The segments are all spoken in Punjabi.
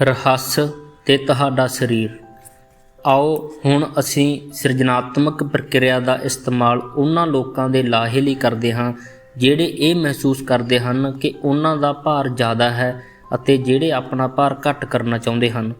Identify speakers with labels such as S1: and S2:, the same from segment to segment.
S1: ਰਹੱਸ ਤੇ ਤੁਹਾਡਾ ਸਰੀਰ। ਆਓ, ਹੁਣ ਅਸੀਂ ਸਿਰਜਣਾਤਮਕ ਪ੍ਰਕਿਰਿਆ ਦਾ ਇਸਤੇਮਾਲ ਉਹਨਾਂ ਲੋਕਾਂ ਦੇ ਲਾਹੇ ਲਈ ਕਰਦੇ ਹਾਂ, ਜਿਹੜੇ ਇਹ ਮਹਿਸੂਸ ਕਰਦੇ ਹਨ ਕਿ ਉਹਨਾਂ ਦਾ ਭਾਰ ਜ਼ਿਆਦਾ ਹੈ ਅਤੇ ਜਿਹੜੇ ਆਪਣਾ ਭਾਰ ਘੱਟ ਕਰਨਾ ਚਾਹੁੰਦੇ ਹਨ।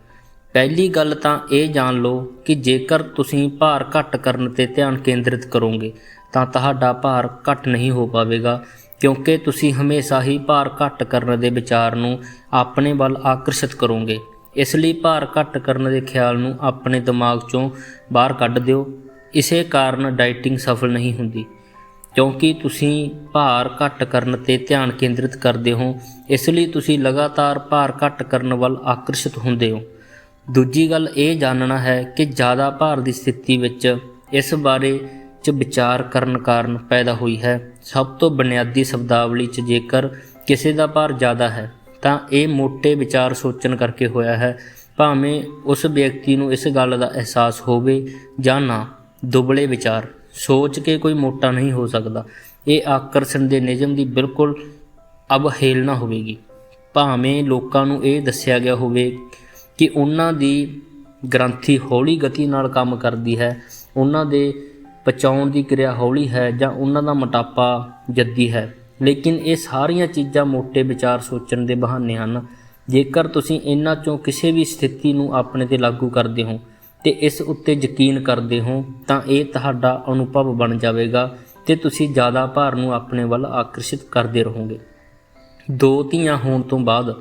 S1: ਪਹਿਲੀ ਗੱਲ ਤਾਂ ਇਹ ਜਾਣ ਲਓ ਕਿ ਜੇਕਰ ਤੁਸੀਂ ਭਾਰ ਘੱਟ ਕਰਨ ਤੇ ਧਿਆਨ ਕੇਂਦਰਿਤ ਕਰੋਗੇ, ਤਾਂ ਤੁਹਾਡਾ ਭਾਰ ਘੱਟ ਨਹੀਂ ਹੋ ਪਾਵੇਗਾ। ਕਿਉਂਕਿ ਤੁਸੀਂ ਹਮੇਸ਼ਾ ਹੀ ਭਾਰ ਘੱਟ ਕਰਨ ਦੇ ਵਿਚਾਰ ਨੂੰ ਆਪਣੇ ਵੱਲ ਆਕਰਸ਼ਿਤ ਕਰੋਗੇ। ਇਸ ਲਈ ਭਾਰ ਘੱਟ ਕਰਨ ਦੇ ਖਿਆਲ ਨੂੰ ਆਪਣੇ ਦਿਮਾਗ 'ਚੋਂ ਬਾਹਰ ਕੱਢ ਦਿਓ। ਇਸੇ ਕਾਰਨ ਡਾਈਟਿੰਗ ਸਫਲ ਨਹੀਂ ਹੁੰਦੀ। ਕਿਉਂਕਿ ਤੁਸੀਂ ਭਾਰ ਘੱਟ ਕਰਨ ਤੇ ਧਿਆਨ ਕੇਂਦਰਿਤ ਕਰਦੇ ਹੋ, ਇਸ ਲਈ ਤੁਸੀਂ ਲਗਾਤਾਰ ਭਾਰ ਘੱਟ ਕਰਨ ਵੱਲ ਆਕਰਸ਼ਿਤ ਹੁੰਦੇ ਹੋ। ਦੂਜੀ ਗੱਲ ਇਹ ਜਾਣਨਾ ਹੈ ਕਿ ਜ਼ਿਆਦਾ ਭਾਰ ਦੀ ਸਥਿਤੀ ਵਿੱਚ ਇਸ ਬਾਰੇ ਚ ਵਿਚਾਰ ਕਰਨ ਕਾਰਨ ਪੈਦਾ ਹੋਈ ਹੈ। ਸਭ ਤੋਂ ਬੁਨਿਆਦੀ ਸ਼ਬਦਾਵਲੀ ਚ ਜੇਕਰ ਕਿਸੇ ਦਾ ਭਾਰ ਜ਼ਿਆਦਾ ਹੈ, ਤਾਂ ਇਹ ਮੋٹے ਵਿਚਾਰ ਸੋਚਣ ਕਰਕੇ ਹੋਇਆ ਹੈ। ਭਾਵੇਂ ਉਸ ਵਿਅਕਤੀ ਨੂੰ ਇਸ ਗੱਲ ਦਾ ਅਹਿਸਾਸ ਹੋਵੇ ਜਾਂ ਨਾ, ਦੁਬਲੇ ਵਿਚਾਰ, ਸੋਚ ਕੇ ਕੋਈ ਮੋਟਾ ਨਹੀਂ ਹੋ ਸਕਦਾ। ਇਹ ਆਕਰਸ਼ਣ ਦੇ ਨਿਯਮ ਦੀ ਬਿਲਕੁਲ ਅਵਹੇਲਨਾ ਹੋਵੇਗੀ। ਭਾਵੇਂ ਲੋਕਾਂ ਨੂੰ ਇਹ ਦੱਸਿਆ ਗਿਆ ਹੋਵੇ ਕਿ ਉਹਨਾਂ ਦੀ ਗ੍ਰੰਥੀ ਹੌਲੀ ਗਤੀ ਨਾਲ ਕੰਮ ਕਰਦੀ ਹੈ, ਉਹਨਾਂ ਦੇ ਪਚਾਉਣ ਦੀ ਕਿਰਿਆ ਹੌਲੀ ਹੈ ਜਾਂ ਉਹਨਾਂ ਦਾ ਮੋਟਾਪਾ ਜੱਦੀ ਹੈ। ਲੇਕਿਨ ਇਹ ਸਾਰੀਆਂ ਚੀਜ਼ਾਂ ਮੋٹے ਵਿਚਾਰ ਸੋਚਣ ਦੇ ਬਹਾਨੇ ਹਨ। ਜੇਕਰ ਤੁਸੀਂ ਇਹਨਾਂ ਚੋਂ ਕਿਸੇ ਵੀ ਸਥਿਤੀ ਨੂੰ ਆਪਣੇ ਤੇ ਲਾਗੂ ਕਰਦੇ ਹੋ ਤੇ ਇਸ ਉੱਤੇ ਯਕੀਨ ਕਰਦੇ ਹੋ, ਤਾਂ ਇਹ ਤੁਹਾਡਾ ਅਨੁਭਵ ਬਣ ਜਾਵੇਗਾ ਤੇ ਤੁਸੀਂ ਜ਼ਿਆਦਾ ਭਾਰ ਨੂੰ ਆਪਣੇ ਵੱਲ ਆਕਰਸ਼ਿਤ ਕਰਦੇ ਰਹੋਗੇ। ਦੋ ਧੀਆਂ ਹੋਣ ਤੋਂ ਬਾਅਦ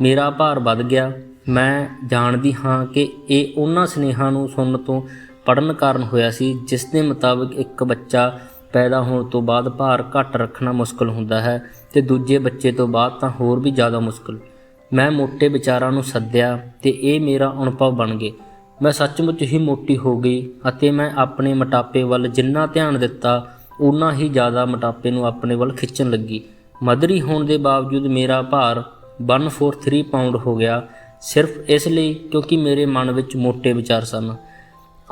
S1: ਮੇਰਾ ਭਾਰ ਵੱਧ ਗਿਆ। ਮੈਂ ਜਾਣਦੀ ਹਾਂ ਕਿ ਇਹ ਉਹਨਾਂ ਸਨੇਹਾਂ ਨੂੰ ਸੁਣਨ ਤੋਂ ਪੜਨ ਕਾਰਨ ਹੋਇਆ ਸੀ, ਜਿਸ ਦੇ ਮੁਤਾਬਕ ਇੱਕ ਬੱਚਾ ਪੈਦਾ ਹੋਣ ਤੋਂ ਬਾਅਦ ਭਾਰ ਘੱਟ ਰੱਖਣਾ ਮੁਸ਼ਕਲ ਹੁੰਦਾ ਹੈ ਤੇ ਦੂਜੇ ਬੱਚੇ ਤੋਂ ਬਾਅਦ ਤਾਂ ਹੋਰ ਵੀ ਜ਼ਿਆਦਾ ਮੁਸ਼ਕਲ। ਮੈਂ ਮੋਟੇ ਵਿਚਾਰਾਂ ਨੂੰ ਸੱਦਿਆ ਤੇ ਇਹ ਮੇਰਾ ਅਨੁਭਵ ਬਣ ਗਿਆ ਮੈਂ ਸੱਚਮੁੱਚ ਹੀ ਮੋਟੀ ਹੋ ਗਈ ਅਤੇ ਮੈਂ ਆਪਣੇ ਮੋਟਾਪੇ ਵੱਲ ਜਿੰਨਾ ਧਿਆਨ ਦਿੱਤਾ ਉਨਾ ਹੀ ਜ਼ਿਆਦਾ ਮੋਟਾਪੇ ਨੂੰ ਆਪਣੇ ਵੱਲ ਖਿੱਚਣ ਲੱਗੀ। ਮਦਰੀ ਹੋਣ ਦੇ ਬਾਵਜੂਦ ਮੇਰਾ ਭਾਰ 143 ਪਾਉਂਡ ਹੋ ਗਿਆ, ਸਿਰਫ ਇਸ ਲਈ ਕਿਉਂਕਿ ਮੇਰੇ ਮਨ ਵਿੱਚ ਮੋਟੇ ਵਿਚਾਰ ਸਨ।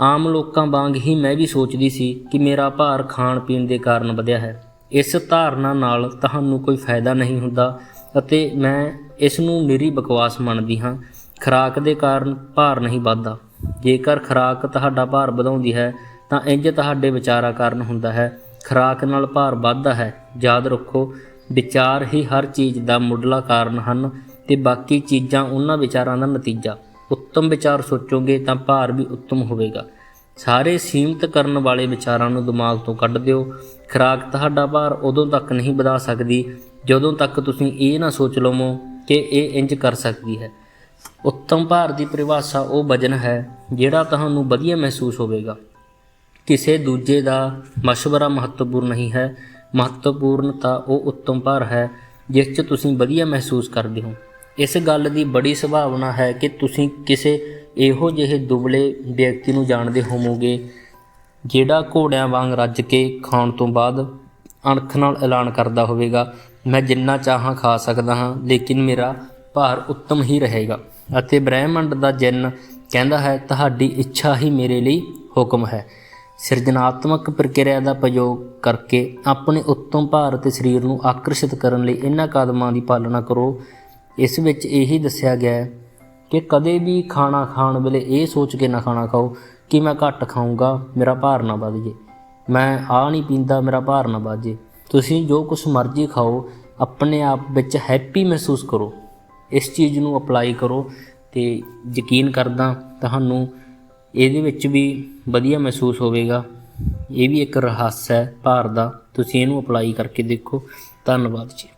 S1: ਆਮ ਲੋਕਾਂ ਵਾਂਗ ਹੀ ਮੈਂ ਵੀ ਸੋਚਦੀ ਸੀ ਕਿ ਮੇਰਾ ਭਾਰ ਖਾਣ ਪੀਣ ਦੇ ਕਾਰਨ ਵਧਿਆ ਹੈ। ਇਸ ਧਾਰਨਾ ਨਾਲ ਤੁਹਾਨੂੰ ਕੋਈ ਫਾਇਦਾ ਨਹੀਂ ਹੁੰਦਾ ਅਤੇ ਮੈਂ ਇਸ ਨੂੰ ਨਿਰੀ ਬਕਵਾਸ ਮੰਨਦੀ ਹਾਂ। ਖੁਰਾਕ ਦੇ ਕਾਰਨ ਭਾਰ ਨਹੀਂ ਵੱਧਦਾ। ਜੇਕਰ ਖੁਰਾਕ ਤੁਹਾਡਾ ਭਾਰ ਵਧਾਉਂਦੀ ਹੈ, ਤਾਂ ਇੰਜ ਤੁਹਾਡੇ ਵਿਚਾਰਾਂ ਕਾਰਨ ਹੁੰਦਾ ਹੈ। ਖੁਰਾਕ ਨਾਲ ਭਾਰ ਵੱਧਦਾ ਹੈ। ਯਾਦ ਰੱਖੋ, ਵਿਚਾਰ ਹੀ ਹਰ ਚੀਜ਼ ਦਾ ਮੁੱਢਲਾ ਕਾਰਨ ਹਨ ਤੇ ਬਾਕੀ ਚੀਜ਼ਾਂ ਉਹਨਾਂ ਵਿਚਾਰਾਂ ਦਾ ਨਤੀਜਾ। ਉੱਤਮ ਵਿਚਾਰ ਸੋਚੋਗੇ ਤਾਂ ਭਾਰ ਵੀ ਉੱਤਮ ਹੋਵੇਗਾ। ਸਾਰੇ ਸੀਮਤ ਕਰਨ ਵਾਲੇ ਵਿਚਾਰਾਂ ਨੂੰ ਦਿਮਾਗ ਤੋਂ ਕੱਢ ਦਿਓ। ਖੁਰਾਕ ਤੁਹਾਡਾ ਭਾਰ ਉਦੋਂ ਤੱਕ ਨਹੀਂ ਵਧਾ ਸਕਦੀ, ਜਦੋਂ ਤੱਕ ਤੁਸੀਂ ਇਹ ਨਾ ਸੋਚ ਲਵੋ ਕਿ ਇਹ ਇੰਜ ਕਰ ਸਕਦੀ ਹੈ। ਉੱਤਮ ਭਾਰ ਦੀ ਪਰਿਭਾਸ਼ਾ ਉਹ ਵਜਨ ਹੈ ਜਿਹੜਾ ਤੁਹਾਨੂੰ ਵਧੀਆ ਮਹਿਸੂਸ ਹੋਵੇਗਾ। ਕਿਸੇ ਦੂਜੇ ਦਾ ਮਸ਼ਵਰਾ ਮਹੱਤਵਪੂਰਨ ਨਹੀਂ ਹੈ। ਮਹੱਤਵਪੂਰਨ ਤਾਂ ਉਹ ਉੱਤਮ ਭਾਰ ਹੈ, ਜਿਸ 'ਚ ਤੁਸੀਂ ਵਧੀਆ ਮਹਿਸੂਸ ਕਰਦੇ ਹੋ। ਇਸ ਗੱਲ ਦੀ ਬੜੀ ਸੰਭਾਵਨਾ ਹੈ ਕਿ ਤੁਸੀਂ ਕਿਸੇ ਇਹੋ ਜਿਹੇ ਦੁਬਲੇ ਵਿਅਕਤੀ ਨੂੰ ਜਾਣਦੇ ਹੋਵੋਗੇ ਜਿਹੜਾ ਘੋੜਿਆਂ ਵਾਂਗ ਰੱਜ ਕੇ ਖਾਣ ਤੋਂ ਬਾਅਦ ਅਣਖ ਨਾਲ ਐਲਾਨ ਕਰਦਾ ਹੋਵੇਗਾ। ਮੈਂ ਜਿੰਨਾ ਚਾਹਾਂ ਖਾ ਸਕਦਾ ਹਾਂ, ਲੇਕਿਨ ਮੇਰਾ ਭਾਰ ਉੱਤਮ ਹੀ ਰਹੇਗਾ ਅਤੇ ਬ੍ਰਹਿਮੰਡ ਦਾ ਜਿੰਨ ਕਹਿੰਦਾ ਹੈ, ਤੁਹਾਡੀ ਇੱਛਾ ਹੀ ਮੇਰੇ ਲਈ ਹੁਕਮ ਹੈ। ਸਿਰਜਣਾਤਮਕ ਪ੍ਰਕਿਰਿਆ ਦਾ ਪ੍ਰਯੋਗ ਕਰਕੇ ਆਪਣੇ ਉੱਤਮ ਭਾਰ ਅਤੇ ਸਰੀਰ ਨੂੰ ਆਕਰਸ਼ਿਤ ਕਰਨ ਲਈ ਇਹਨਾਂ ਕਦਮਾਂ ਦੀ ਪਾਲਣਾ ਕਰੋ। ਇਸ ਵਿੱਚ ਇਹੀ ਦੱਸਿਆ ਗਿਆ ਹੈ ਕਿ ਕਦੇ ਵੀ ਖਾਣਾ ਖਾਣ ਵੇਲੇ ਇਹ ਸੋਚ ਕੇ ਨਾ ਖਾਣਾ ਖਾਓ ਕਿ ਮੈਂ ਘੱਟ ਖਾਊਂਗਾ, ਮੇਰਾ ਭਾਰ ਨਾ ਵੱਧ ਜੇ। ਮੈਂ ਆ ਨਹੀਂ ਪੀਂਦਾ, ਮੇਰਾ ਭਾਰ ਨਾ ਵੱਧ ਜੇ। ਤੁਸੀਂ ਜੋ ਕੁਝ ਮਰਜ਼ੀ ਖਾਓ, ਆਪਣੇ ਆਪ ਵਿੱਚ ਹੈਪੀ ਮਹਿਸੂਸ ਕਰੋ। ਇਸ ਚੀਜ਼ ਨੂੰ ਅਪਲਾਈ ਕਰੋ ਤੇ ਯਕੀਨ ਕਰਦਾ ਤੁਹਾਨੂੰ ਇਹਦੇ ਵਿੱਚ ਵੀ ਵਧੀਆ ਮਹਿਸੂਸ ਹੋਵੇਗਾ। ਇਹ ਵੀ ਇੱਕ ਰਹੱਸ ਹੈ ਭਾਰ ਦਾ। ਤੁਸੀਂ ਇਹਨੂੰ ਅਪਲਾਈ ਕਰਕੇ ਦੇਖੋ। ਧੰਨਵਾਦ ਜੀ।